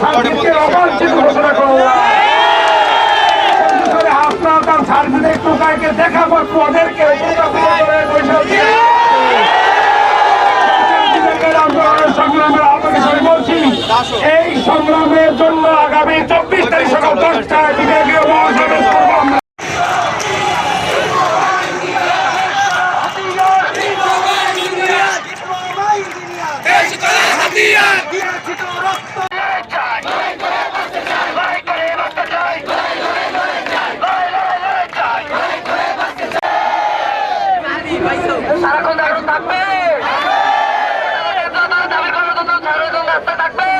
সার্ভিসকে অবাঞ্ছিত ঘোষণা করলাম। আপনার তার সার্ভিসের টোকাইকে দেখাবো ওদেরকে সংগ্রামের বলছি এই সংগ্রামের জন্য আগামী চব্বিশ তারিখ সকাল দশটায় বিজেপি মহাসভা করব আমরা। দাবি কোনো রাস্তা থাকবে।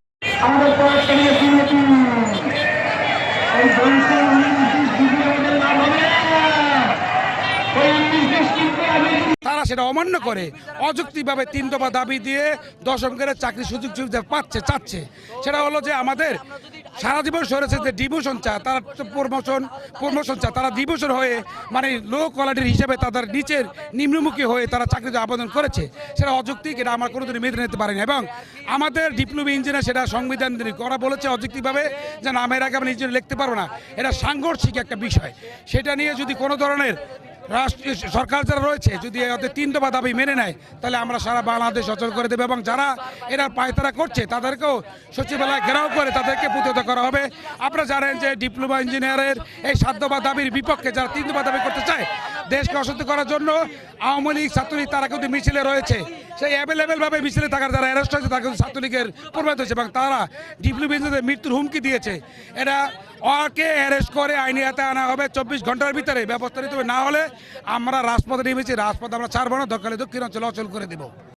সেটা অমান্য করে, অযৌক্তিকভাবে তিন দফা দাবি দিয়ে দশমকের চাকরি সুযোগ সুবিধা পাচ্ছে, চাচ্ছে। সেটা হলো যে আমাদের সারা জীবন সরেছে যে ডিভোশন চা তারা প্রমোশন প্রমোশন চা তারা ডিভোশন হয়ে মানে লো কোয়ালিটির হিসেবে তাদের নিচের নিম্নমুখী হয়ে তারা চাকরিতে আবেদন করেছে। সেটা অযৌক্তিক, এটা আমার কোনোদিন মেনে নিতে পারিনি এবং আমাদের ডিপ্লোমি ইঞ্জিনিয়ার সেটা সংবিধান করা বলেছে অযৌক্তিকভাবে যে নামের আগে আমরা ইঞ্জিনিয়ার লিখতে পারব না। এটা সাংঘর্ষিক একটা বিষয়। সেটা নিয়ে যদি কোনো ধরনের রাষ্ট্রীয় সরকার যারা রয়েছে, যদি ওদের তিন দফা দাবি মেনে নেয়, তাহলে আমরা সারা বাংলাদেশ সচল করে দেবে এবং যারা এরা পায়তারা করছে, তাদেরকেও সচিবালয় ঘেরাও করে তাদেরকে প্রতিহত করা হবে। আপনারা জানেন যে ডিপ্লোমা ইঞ্জিনিয়ারের এই সাত দফা দাবির বিপক্ষে যারা তিন দফা দাবি করতে চায়, দেশকে অশান্ত করার জন্য আওয়ামী লীগ, ছাত্রলীগ, তারা কিন্তু মিছিলে রয়েছে। সেই অ্যাভেলেবেল ভাবে মিছিলে থাকার যারা অ্যারেস্ট হয়েছে তাকে ছাত্রলীগের প্রমাণ হয়েছে এবং তারা ডিপ্লু ইঞ্জিনিয়ারের মৃত্যুর হুমকি দিয়েছে। এটা অকে অ্যারেস্ট করে আইনি হাতে আনা হবে। চব্বিশ ঘণ্টার ভিতরে ব্যবস্থা নিতে হবে। না হলে আমরা রাজপথে নেমেছি। রাজপথ আমরা ছাড়বো না। দরকারে দক্ষিণ অঞ্চলে অচল করে দেবো।